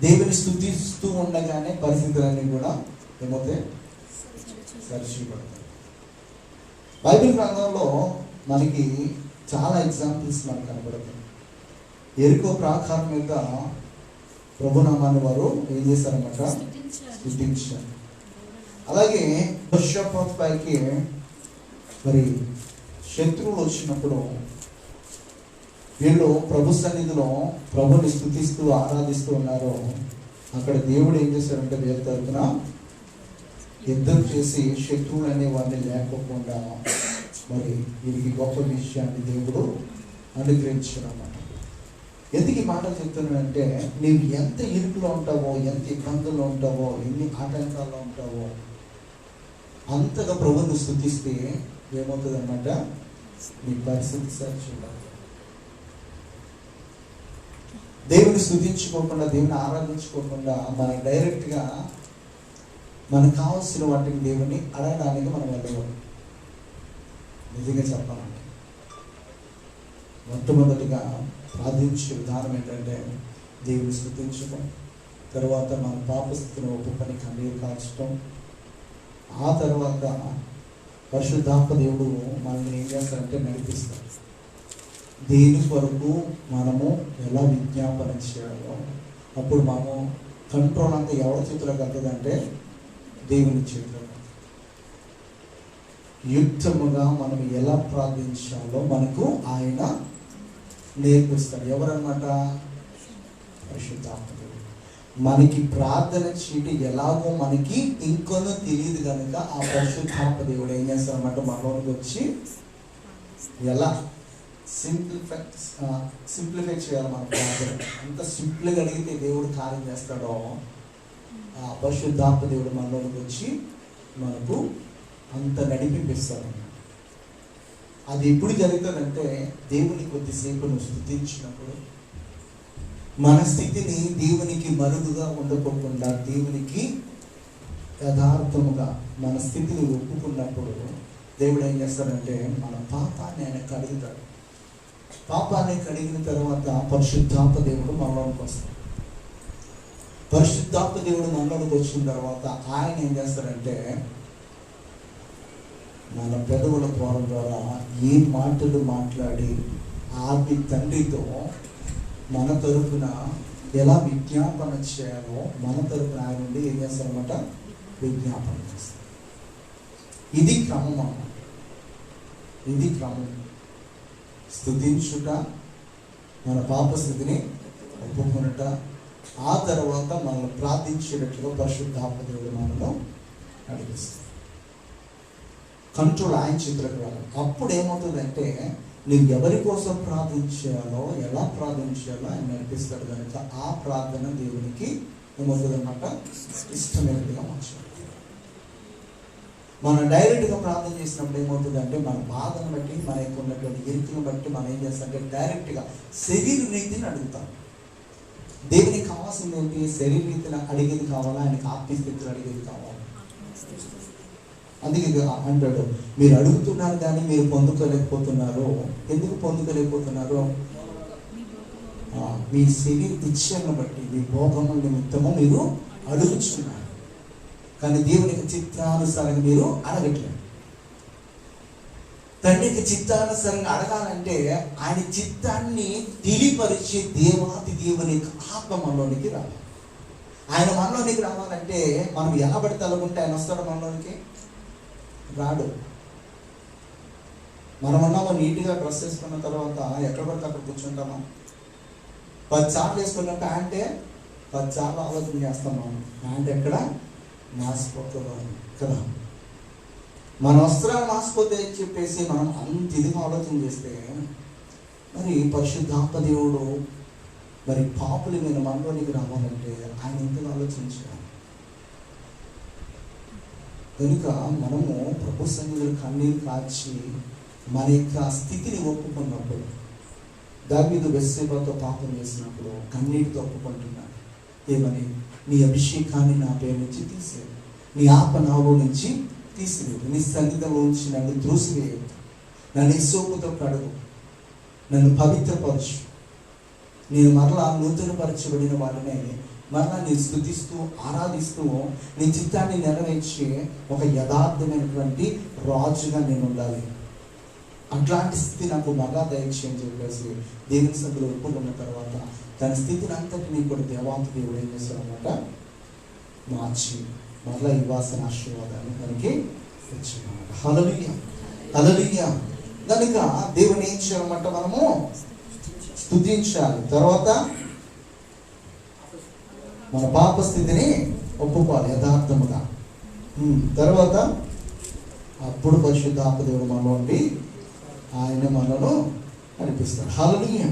దేవుని స్థుతిస్తూ ఉండగానే పరిస్థితులన్నీ కూడా ఏమవుతాయి? సరిచిపడతాయి. బైబిల్ గ్రంథంలో మనకి చాలా ఎగ్జాంపుల్స్ మనకు కనబడతాయి. ఎరుకో ప్రాకారం మీద ప్రభునామాన్ని వారు ఏం చేశారన్నమాట? స్థుతించారు అలాగే వర్షపాత్ పైకి మరి శత్రువులు వచ్చినప్పుడు వీళ్ళు ప్రభు సన్నిధిలో ప్రభుని స్థుతిస్తూ ఆరాధిస్తూ ఉన్నారో అక్కడ దేవుడు ఏం చేశారంటే వీళ్ళ తరఫున యుద్ధం చేసి శత్రువులు అనే వారిని లేకోకుండా మరి వీరికి గొప్ప విషయాన్ని దేవుడు అనుగ్రహించారు అన్నమాట ఎందుకు ఈ మాటలు చెప్తున్నానంటే నీవు ఎంత ఇరుకులో ఉంటావో ఎంత ఇబ్బందుల్లో ఉంటావో ఎన్ని ఆటంకాల్లో ఉంటావో అంతగా ప్రభుని స్థుతిస్తే ఏమవుతుందన్నమాట? నీ పరిస్థితి సార్ చూడాలి దేవుని స్థుతించుకోకుండా దేవుని ఆరాధించుకోకుండా మనం డైరెక్ట్గా మనకు కావాల్సిన వాటిని దేవుని అడగడానికి మనం వెళ్ళవాలి నిజంగా చెప్పాలంటే. మొట్టమొదటిగా ప్రార్థించే విధానం ఏంటంటే దేవుని స్థుతించడం తర్వాత మన పాపస్థితిని ఒప్పుకొని కన్నీరు కాల్చడం. ఆ తర్వాత పరిశుద్ధాత్మ దేవుడు మనల్ని ఏం చేస్తారంటే నడిపిస్తాడు. దేని కొరకు మనము ఎలా విజ్ఞాపన చేయాలో అప్పుడు మనము కంట్రోల్ అంతా ఎవరి చేతిలోకి వెళ్తుందంటే దేవుని చేతిలో యుక్తముగా మనం ఎలా ప్రార్థించాలో మనకు ఆయన నేర్పిస్తాడు. ఎవరన్నమాట? పరిశుద్ధాత్మ మనకి ప్రార్థన చీటి ఎలాగో మనకి ఇంకొనో తెలియదు కనుక ఆ పరిశుద్ధాత్మ దేవుడు ఏం చేస్తారన్నమాట మనలోనికి వచ్చి ఎలా సింప్లిఫై సింప్లిఫై చేయాలి మన. ప్రార్థన ఎంత సింపుల్గా అడిగితే దేవుడు కార్యం చేస్తాడో ఆ పరిశుద్ధాత్మ దేవుడు మనలోకి వచ్చి మనకు అంత నడిపిస్తాడు అది ఎప్పుడు జరుగుతుందంటే దేవుని కొద్దిసేపు నువ్వు స్థుతించినప్పుడు మన స్థితిని దేవునికి మరుగుగా ఉండకోకుండా దేవునికి యథార్థముగా మన స్థితిని ఒప్పుకున్నప్పుడు దేవుడు ఏం చేస్తాడంటే మన పాపాన్ని ఆయన కడుగుతాడు పాపాన్ని కడిగిన తర్వాత పరిశుద్ధాత్మ దేవుడు మనలోనికి వస్తాడు. పరిశుద్ధాత్మ దేవుడు మనలోనికి వచ్చిన తర్వాత ఆయన ఏం చేస్తాడంటే మన పెదవుల ద్వారం ద్వారా ఏ మాటలు మాట్లాడి ఆది తండ్రితో మన తరపున ఎలా విజ్ఞాపన చేయాలో మన తరపున ఆయన నుండి ఏం చేస్తారన్నమాట? విజ్ఞాపన చేస్తారు. ఇది క్రమం అన్నమాట. ఇది క్రమం. స్థుతించుట మన పాప స్థితిని ఒప్పుకొనుట. ఆ తర్వాత మనల్ని ప్రార్థించేటట్లుగా పరిశుద్ధాపదేవుడు మనలో నడిపిస్తాడు. కంట్రోల్ ఆయన చేతులకు వెళ్ళాలి అప్పుడు ఏమవుతుందంటే నువ్వు ఎవరి కోసం ప్రార్థించాలో ఎలా ప్రార్థించాలో ఆయన నడిపిస్తాడు కనుక ఆ ప్రార్థన దేవునికి ఏమవుతుందన్నమాట? ఇష్టమైనదిగా ఇష్టమైనట్టుగా మార్చాలి. మనం డైరెక్ట్గా ప్రార్థన చేసినప్పుడు ఏమవుతుందంటే మన బాధను బట్టి మన యొక్క ఉన్నటువంటి ఎరుకును బట్టి మనం ఏం చేస్తామంటే డైరెక్ట్గా శరీర రీతిని అడుగుతాం. దేవునికి కావాల్సింది ఏంటి? శరీర రీతిని అడిగేది కావాలా? ఆయనకి ఆత్మీయస్థితిని అడిగేది కావాలా? అందుకే అంటాడు మీరు అడుగుతున్నారు కానీ మీరు పొందుకోలేకపోతున్నారు. ఎందుకు పొందుకోలేకపోతున్నారు? మీ శరీర ఇచ్చలను బట్టి మీ భోగముల నిమిత్తము మీరు అడుగుతున్నారు కానీ దేవునికి చిత్తానుసారంగా మీరు అడగట్లేదు. తండ్రికి చిత్తానుసారంగా అడగాలంటే ఆయన చిత్తాన్ని తెలియపరిచే దేవాది దేవుని యొక్క ఆత్మ మనలోనికి రావాలి. ఆయన మనలోనికి రావాలంటే మనం ఎలా పడితే ఆయన వస్తాడు మనలోనికి? రాడు. మనం ఉన్నామో నీట్గా డ్రెస్ వేసుకున్న తర్వాత ఎక్కడ పడితే అక్కడ కూర్చుంటామా? పది సార్లు వేసుకున్న ప్యాంటే పది సార్లు ఆలోచన చేస్తాం మనం. ప్యాంట్ ఎక్కడ? మాసిపోతుందో కదా. మన వస్త్రాలు మాసిపోతే అని చెప్పేసి మనం అంత ఇదిగా ఆలోచన చేస్తే మరి పరిశుద్ధాత్మ దేవుడు మరి పాపులు మీద మనలోనికి రావాలంటే ఆయన ఎంతగా ఆలోచించాలి? కనుక మనము ప్రభు సన్నిధిలో కన్నీరు కాచి మన యొక్క స్థితిని ఒప్పుకున్నప్పుడు దాని మీద వెస్సేబాతో పాపం చేసినప్పుడు కన్నీటితో ఒప్పుకుంటున్నాడు. ఏమని నీ అభిషేకాన్ని నా పేరు నుంచి తీసేది నీ ఆప నాభం నుంచి తీసివేయదు నీ సన్నిధిలో నుంచి నన్ను త్రోసివేయదు నన్ను ఇసోపుతో కడుగు. నన్ను పవిత్రపరచు. నేను మరలా నూతనపరచబడిన వాడినే మరలా నేను స్థుతిస్తూ ఆరాధిస్తూ నీ చిత్తాన్ని నెరవేర్చే ఒక యథార్థమైనటువంటి రాజుగా నేను ఉండాలి. అట్లాంటి స్థితి నాకు మరలా దయచేయని చెప్పేసి దేవుని సభ్యులు ఒప్పుకున్న తర్వాత తన స్థితిని అంతటినీ కూడా దేవాంత దేవుడు ఏం చేస్తాడనమాట? మార్చి మరలా ఇవ్వాల్సిన ఆశీర్వాదాన్ని మనకి తెచ్చాడనమాట హలలుయ హలలుయ కనుక దేవుని ఏం చేయాలన్నమాట మనము? స్తుతించాలి తర్వాత మన పాప స్థితిని ఒప్పుకోవాలి యథార్థముగా. తర్వాత అప్పుడు పరిశుద్ధాత్మ దేవుడు మనలో ఉండి ఆయన మనలో నడిపిస్తాడు హాలనీయం